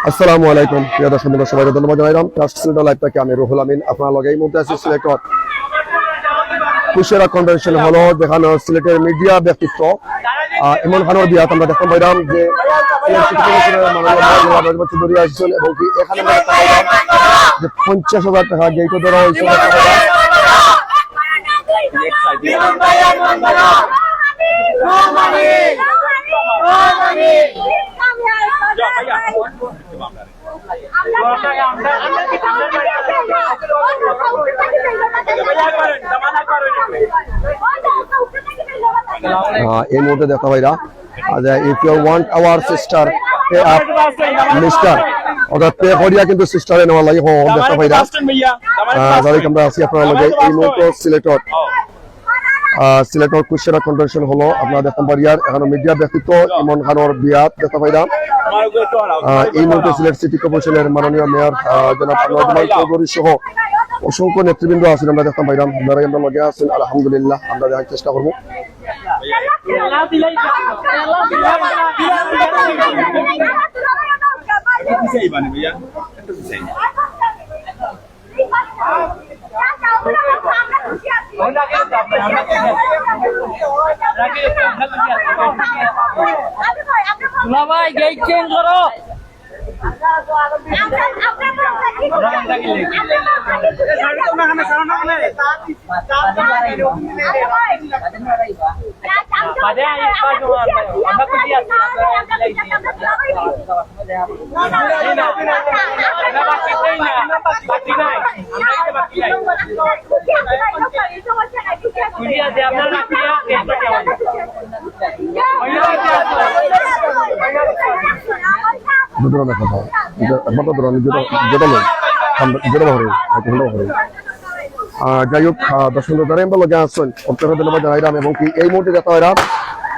আসসালামু আলাইকুম। প্রিয় দর্শক বন্ধু সবাইকে ধন্যবাদ জানাইলাম ট্রাস্ট লাইভ থেকে আমি রুহুল আমিন? আপনার লগে এই মুহূর্তে আছি সিলেক্টর কুশেরা কনভেনশন যেখানে সিলেটের মিডিয়া ব্যক্তিত্ব ইমন খানের বিয়াত আমরা দেখতে পাইলাম যে এবং কি এখানে যে পঞ্চাশ হাজার টাকা ধরা হয়েছে দেখতে পাইলাম। আহ, এই মুহূর্তে দেখতে পাইরা if you want our sister অর্থাৎ কিন্তু সিস্টারে নেওয়া লাগে। হো দেখতে পাইরা যাদের আমরা আছি আপনার লগে। এই মুহূর্তে এখানে মিডিয়া ব্যক্তিত্ব বিয়াত আহ, এই মুহূর্তে মাননীয় মেয়র চৌধুরী সহ অসংখ্য নেতৃবৃন্দ আছেন আমরা দেখতে পাইলাম আলহামদুলিল্লাহ আমরা দেখার চেষ্টা করব। ভাই গেট চেঞ্জ করো আমরা দুটো দেখা যেটা যেটা যেটা ভাবে যেটা ভাবে যাই হোক দর্শক দ্বারা আমরা লগে আসছেন অত্যন্ত ধন্যবাদ জানাইলাম এবং কি এই মুহূর্তে দেখা হয়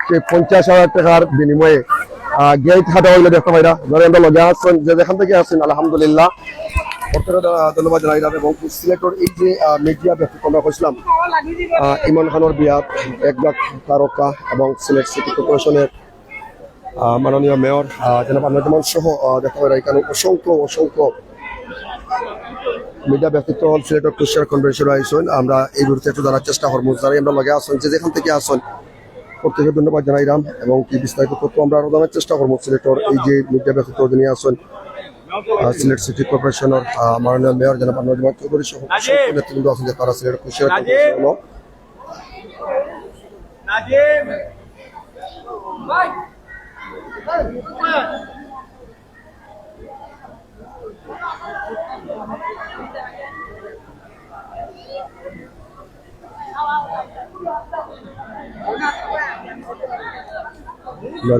যে পঞ্চাশ হাজার টাকার বিনিময়ে গেট হাতে হইলে দেখতে পাইরা ধরে আমরা লগে আসছেন যে যেখান থেকে আসছেন আলহামদুলিল্লাহ। এবং যে বিয়াত এক তারকা এবং মাননীয় মেয়র সহ আহ, দেখা হয় এখানে অসংখ্য অসংখ্য মিডিয়া ব্যক্তিত্ব হল সিলেটের কুশিয়ার কনভেনশন আইসন আমরা এই মুহূর্তে একটু জানার চেষ্টা করব যারা আমরা লগে আসছেন যে যেখান থেকে আসছেন প্রত্যেকে ধন্যবাদ জানাইলাম এবং কি বিস্তারিত তথ্য আমরা আরও জানার চেষ্টা করব সিলেটের এই যে মিডিয়া ব্যক্তিত্ব যিনি আসছেন আহ, সিলেট সিটি কর্পোরেশনের মাননীয় মেয়র জনাব আনোয়ার চৌধুরী সহ নেতৃবৃন্দ আছেন যে তারা সিলেট কুশিয়ার কনভেনশন হলো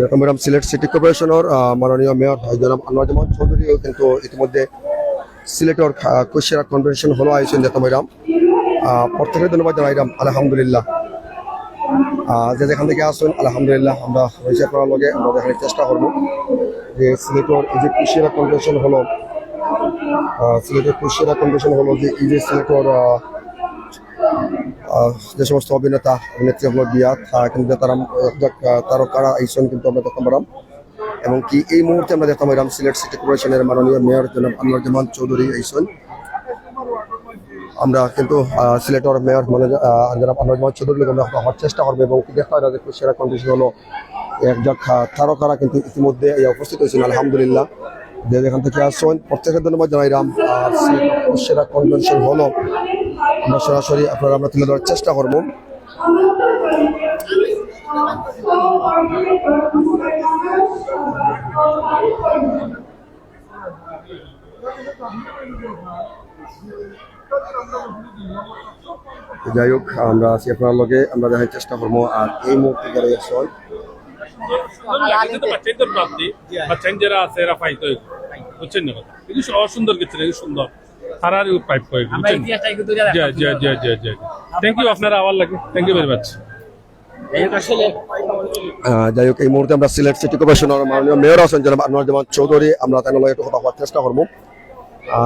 দেখো ম্যাডাম, সিলেট সিটি কর্পোরেশনের মাননীয় মেয়র জনাব আনোয়ার চৌধুরীও কিন্তু ইতিমধ্যে সিলেটের কুশিয়ারা কনভেনশন হলো আয়োজন দেখো ম্যাডাম। প্রত্যেকের ধন্যবাদ জানাইলাম আলহামদুলিল্লাহ। যে যেখান থেকে আসুন, আলহামদুলিল্লাহ, আমরা হয়েছে আপনার লগে, আমরা দেখার চেষ্টা করব যে সিলেটের এই যে কুশিয়ারা কনভেনশন হলো সিলেটের কুশিয়ারা কনভেনশন হলো যে এই যে সিলেটের যে সমস্ত অভিনেতা অভিনেত্রী হলো আহ, কিন্তু তারা তারও কারা আইসন কিন্তু আমরা দেখতে পারাম এবং কি এই মুহূর্তে আমরা দেখতে পারাম সিলেট সিটি কর্পোরেশনের মাননীয় মেয়র জনাব আনোয়ার জামান চৌধুরী আইসন। আমরা কিন্তু সিলেটের মেয়র জনাব আনোয়ার জামান চৌধুরী আমরা হওয়ার চেষ্টা করব এবং কি দেখা হয় সেরা কন্ডিশন হলো একজন তারকারা কিন্তু ইতিমধ্যে উপস্থিত হয়েছেন আলহামদুলিল্লাহ। যে যেখান থেকে আসছেন প্রত্যেকের ধন্যবাদ জানাইলাম। আর সেরা কনভেনশন হলো আমরা সরাসরি আপনারা আমরা তুলে ধরার চেষ্টা করব। যাই হোক, আমরা আছি আপনার লগে, আমরা দেখার চেষ্টা করব। আর এই মুহূর্তে যারা বাচ্চান যারা আছে, এরা পাইতো বুঝছেন না কিন্তু অসুন্দর কিছু সুন্দর। হারার পাইপ করে থ্যাংক ইউ আপনারা আবার লাগে। থ্যাংক ইউ ভেরি মাচ যাই হোক এই মুহূর্তে আমরা সিলেট সিটি কর্পোরেশনের মাননীয় মেয়র আছেন জনাব আনোয়ার জামান চৌধুরী। আমরা তার লগে একটু কথা বলার চেষ্টা করব।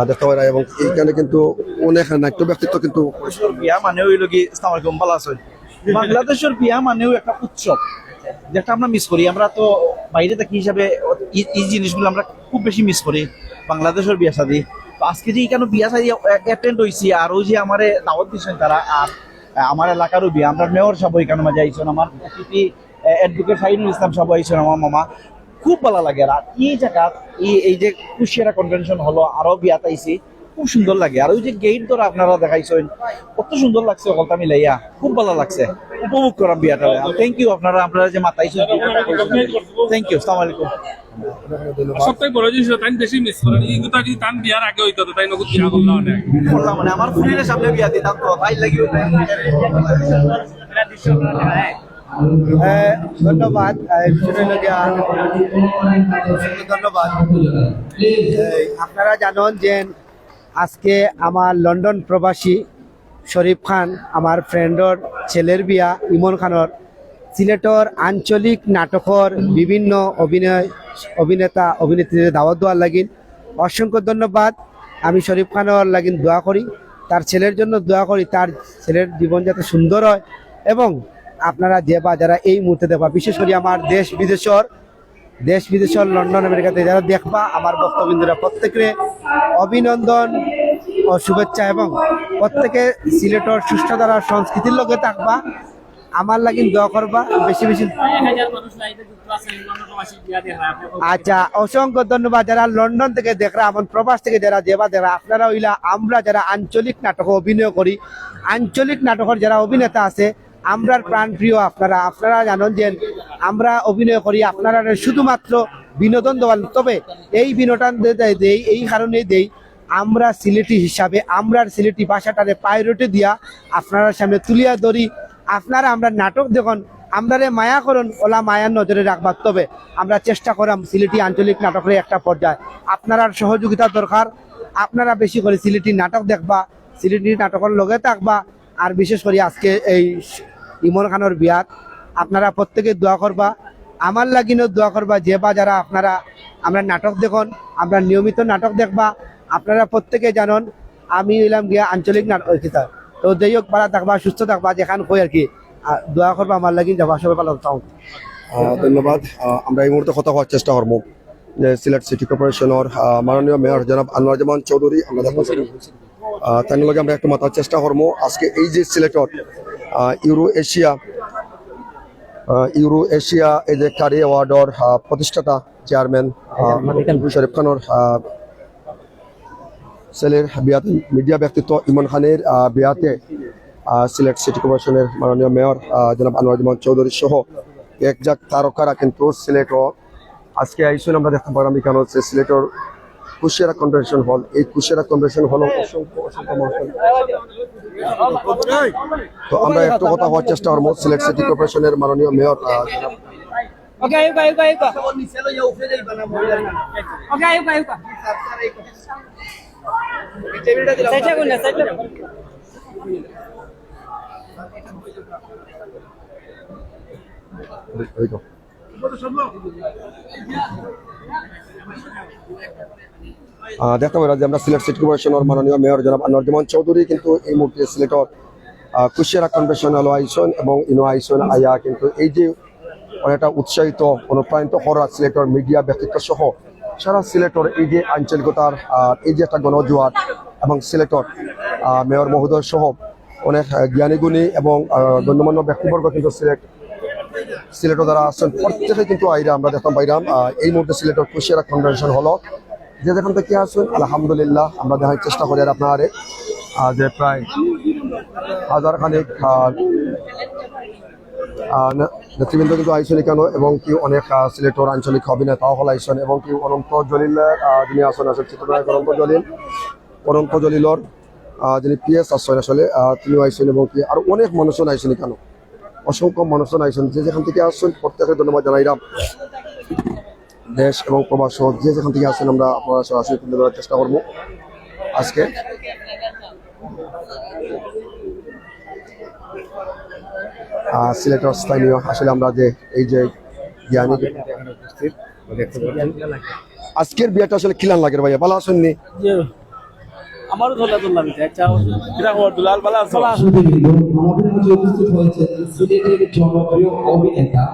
দেখতে পাই এবং এইখানে কিন্তু অনেক নাট্য ব্যক্তিত্ব কিন্তু বিয়া মানে হইল কি ইসলাম আলাইকুম ভালো আছেন। বাংলাদেশের বিয়া মানেও একটা উৎসব যেটা আমরা মিস করি। আমরা তো বাইরে থাকি হিসাবে এই- এই জিনিসগুলো আমরা খুব বেশি মিস করি। বাংলাদেশের বিয়া শাদি আজকে যে কেন বিয়া সাই অ্যাটেন্ড হয়েছি আর ওই যে আমার দাওয়াত দিয়েছেন তারা, আর আমার এলাকারও বিয়া, আমরা মেয়র সব ওইখানে মাঝে আইসন আমার অতিথি অ্যাডভোকেট সাইনুল ইসলাম সব আইসন আমার মামা। খুব ভালো লাগে। আর এই জায়গা এই এই যে কুশিয়ারা কনভেনশন হলো, আরও বিয়াত আইছি। খুব সুন্দর লাগে। আর ওই যে গেট ধরে আপনারা দেখাইছেন কত সুন্দর লাগছে সকলটা মিলাইয়া খুব ভালো লাগছে। উপভোগ করাম বিয়াটা থ্যাংক ইউ আপনারা আপনারা যে মাতাইছেন থ্যাংক ইউ সালাম আলাইকুম। সবথেকে বড় জিনিস তাই বেশি মিস করেন এই কথা যদি তান বিয়ার আগে হইতো তো তাই নগদ বিয়া করল অনেক। করলাম মানে আমার ফ্রেন্ডের সামনে বিয়া দিতাম তো তাই লাগি ধন্যবাদ। ধন্যবাদ। আপনারা জানেন যে আজকে আমার লন্ডন প্রবাসী শরীফ খান, আমার ফ্রেন্ডর, ছেলের বিয়া, ইমন খানর, সিলেটর আঞ্চলিক নাটকর বিভিন্ন অভিনয়, অভিনেতা, অভিনেত্রীদের দাওয়াত দেওয়ার লাগিন। অসংখ্য ধন্যবাদ। আমি শরীফ খানর লাগিন দোয়া করি। তার ছেলের জন্য দোয়া করি। তার ছেলের জীবন যাতে সুন্দর হয় এবং আপনারা যে বা যারা এই মুহূর্তে দেখবা, বিশেষ করে আমার দেশ বিদেশর দেশ বিদেশের লন্ডন, আমেরিকাতে যারা দেখবা, আমার বক্তবিন্দুরা প্রত্যেকে অভিনন্দন ও শুভেচ্ছা এবং প্রত্যেকে সিলেটর সুস্থ দ্বারা সংস্কৃতির লোকে থাকবা। আমার লাগিন দোয়া করবা, বেশি বেশি। দেখা আচ্ছা অসংখ্য ধন্যবাদ। যারা লন্ডন থেকে দেখরা এমন প্রবাস থেকে যারা দেবা, যারা আপনারা ওইলা আমরা যারা আঞ্চলিক নাটক অভিনয় করি, আঞ্চলিক নাটকের যারা অভিনেতা আছে আমরার প্রাণপ্রিয় আপনারা আপনারা জানেন যে আমরা অভিনয় করি, আপনারা শুধুমাত্র বিনোদন দেওয়ার তবে এই বিনোদন দেই এই কারণে দেই, আমরা সিলেটি হিসাবে আমরা সিলেটি ভাষাটারে পাইরোটে দিয়া আপনারা সামনে তুলিয়া ধরি। আপনারা আমরা নাটক দেখুন আমরা মায়া করুন, ওলা মায়ার নজরে রাখবার। তবে আমরা চেষ্টা করাম সিলেটি আঞ্চলিক নাটকের একটা পর্যায়ে। আপনার সহযোগিতা দরকার, আপনারা বেশি করে সিলেটি নাটক দেখবা সিলেটি নাটকের লগে থাকবা, আর বিশেষ করে আজকে এই ইমন খানের বিয়াত আপনারা প্রত্যেকে দোয়া করবা। আমার লাগিনও দোয়া করবা যে বা যারা আপনারা, আমরা নাটক দেখুন, আমরা নিয়মিত নাটক দেখবা। আপনারা প্রত্যেকে জানেন, আমি হইলাম গিয়া আঞ্চলিক নাটক তো যাই হোক, ভালো থাকবা, সুস্থ থাকবা, যেখান কই আর কি। দোয়া করবা, আমার লাগিন যাবা, সবাই ভালো থাকুন ধন্যবাদ। আমরা এই মুহূর্তে কথা হওয়ার চেষ্টা করব। সিলেট সিটি কর্পোরেশনের মাননীয় মেয়র জনাব আনোয়ার জামান চৌধুরী, আমরা তার লগে আমরা একটু মাথার চেষ্টা করব। আজকে এই যে সিলেটর ইউরো এশিয়া ইউরো এশিয়া এই যে কারি অ্যাওয়ার্ডর প্রতিষ্ঠাতা চেয়ারম্যান শরীফ খানের ছেলের বিয়াতে মিডিয়া ব্যক্তিত্ব ইমন খানের বিয়াতে সিলেট সিটি কর্পোরেশনের মাননীয় মেয়র জনাব আনোয়ার চৌধুরী সহ এক যাক তারকারা কিন্তু সিলেটও আজকে আইসুন আমরা দেখতে পারলাম এখানে হচ্ছে সিলেটর কুশিয়ারা কনভেনশন হল এই কুশিয়ারা কনভেনশন হল অসংখ্য তো আমরা একটু কথা হওয়ার চেষ্টা করব। সিলেট সিটি কর্পোরেশনের মাননীয় মেয়র ওকে আয়ুকা আয়ুকা আয়ুকা ওকে আয়ুকা আয়ুকা সাইডটা কোন না সাইডটা এই তো। আহ, দেখতে পাই যে আমরা সিলেট সিটি কর্পোরেশনের মাননীয় মেয়র জনাব আনোয়ার চৌধুরী কিন্তু এই মুহূর্তে সিলেটর কুশিয়ারা কনভেনশন হলো আইসন এবং ইনো আইসন আয়া কিন্তু এই যে অনেকটা উৎসাহিত, অনুপ্রাণিত হরা সিলেটর মিডিয়া ব্যক্তিত্ব সহ সারা সিলেটর এই যে আঞ্চলিকতার এই যে একটা গণজোয়ার এবং সিলেটর মেয়র মহোদয় সহ অনেক জ্ঞানীগুণী এবং গণ্যমান্য ব্যক্তিবর্গ কিন্তু সিলেট সিলেটও যারা আসছেন প্রত্যেকে কিন্তু আইরা আমরা দেখতাম পাইরাম আহ, এই মুহূর্তে সিলেটের কুশিয়ারা কনভেনশন হলো। যে যেখান থেকে আসছেন আলহামদুলিল্লাহ আমরা দেখার চেষ্টা করি আর আপনার। যে প্রায় হাজার খানিক নেতৃবৃন্দ কিন্তু আইসন কেন এবং কি অনেক সিলেটর আঞ্চলিক অভিনেতাও হল আইসন এবং কি অনন্ত জলিলের যিনি আসন আছেন চিত্রনায়ক অনন্ত জলিল অনন্ত জলিলর যিনি পি এস আসছেন আসলে তিনিও আইসন এবং কি আর অনেক মানুষজন আইসন কেন অসংখ্য মানুষজন আইসন যে যেখান থেকে আসছেন প্রত্যেকে ধন্যবাদ জানাইলাম দেশ এবং প্রবাস যে যেখান থেকে আসছেন আমরা আপনারা সরাসরি তুলে ধরার চেষ্টা করব আজকে। সিলেটের স্থানীয় আসলে আমরা যে এই যে জ্ঞানী আজকের বিয়েটা আসলে খিলান লাগে ভাইয়া? ভালো আসেননি? আমারও ধরলা ধরলাম আচ্ছা এটা খবর দুলাল আছো আমাদের মাঝে উপস্থিত হয়েছে সিলেটের জনপ্রিয় অভিনেতা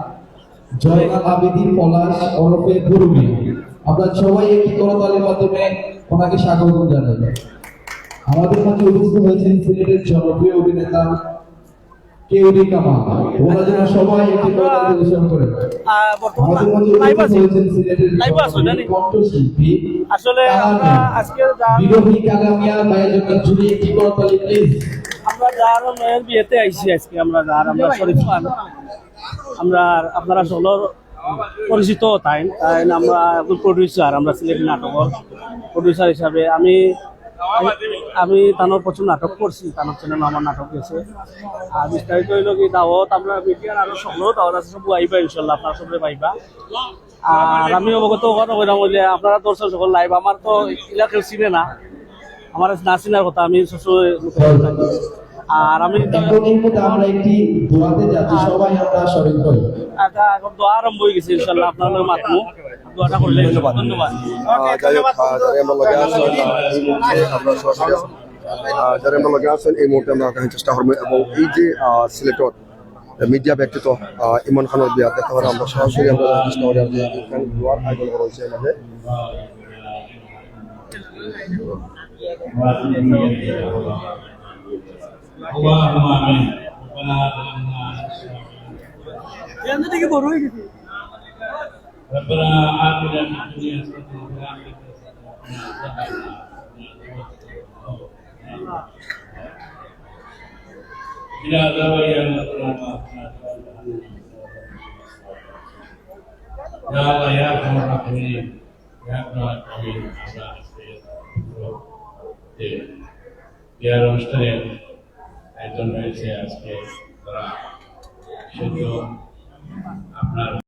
জয়নাল আবেদী পলাশ ওরফে গুরুমি। আমরা সবাই একটি করতালের মাধ্যমে ওনাকে স্বাগত জানাই। আমাদের মাঝে উপস্থিত হয়েছেন সিলেটের জনপ্রিয় অভিনেতা কেউরি কামাল। ওনার জন্য সবাই একটি করতাল পরিবেশন করেন। আমাদের মাঝে উপস্থিত হয়েছেন সিলেটের লাইভ আছে, জানি। জনপ্রিয় কণ্ঠশিল্পী আসলে আমরা আজকে বিরোধী কালামিয়া ভাইয়ের জন্য জুড়ে একটি করতালি প্লিজ বিয়েতে আইছি আজকে, আমরা যার, আমরা শরীফ খান। আমরা আপনারা সকলের পরিচিত তাই তাই আমরা প্রডিউসার আমরা নাটকের প্রডিউসার হিসাবে আমি আমি তানোর প্রচুর নাটক করছি, তানোর চ্যানেল আমার নাটক গেছে। আর বিস্তারিত হইল কি, দাওয়াত আমরা মিডিয়ার সকলেও দাওয়াত আছে, সব আইবা ইনশাল্লাহ, আপনারা সবাই পাইবা। আর আমি অবগত কথা কইলাম বলে আপনারা দর্শক সকল লাইভ, আমার তো ইলা চিনে না। আমার না চিনার কথা আমি শ্বশুর আর আমি এখন এই মুহূর্তে আমরা একটি দোয়াতে যাচ্ছি সবাই আমরা শরীর করি আচ্ছা, এখন দোয়া আরম্ভ হয়ে গেছে ইনশাল্লাহ আপনার লোক মাতমু দোয়াটা করলে ধন্যবাদ। আমরা এই মুহূর্তে আমরা সরাসরি যারা আমরা লগে আছেন এই মুহূর্তে আমরা দেখার চেষ্টা করব। এবং এই যে সিলেটর মিডিয়া ব্যক্তিত্ব ইমন খানের বিয়া দেখতে আমরা সরাসরি আমরা চেষ্টা করি আর যে এখানে দোয়ার আয়োজন করা হয়েছে আমাদের اللهم أمين. ربنا ظلمنا انفسنا ربنا آتنا في الدنيا حسنة وفي الآخرة حسنة. إلى عذاب يوم القيامة يا الله يا أرحم الراحمين يا أرحم الراحمين على السيد يا رب اشتريت একজন রয়েছে আজকে তারা সেজন্য আপনার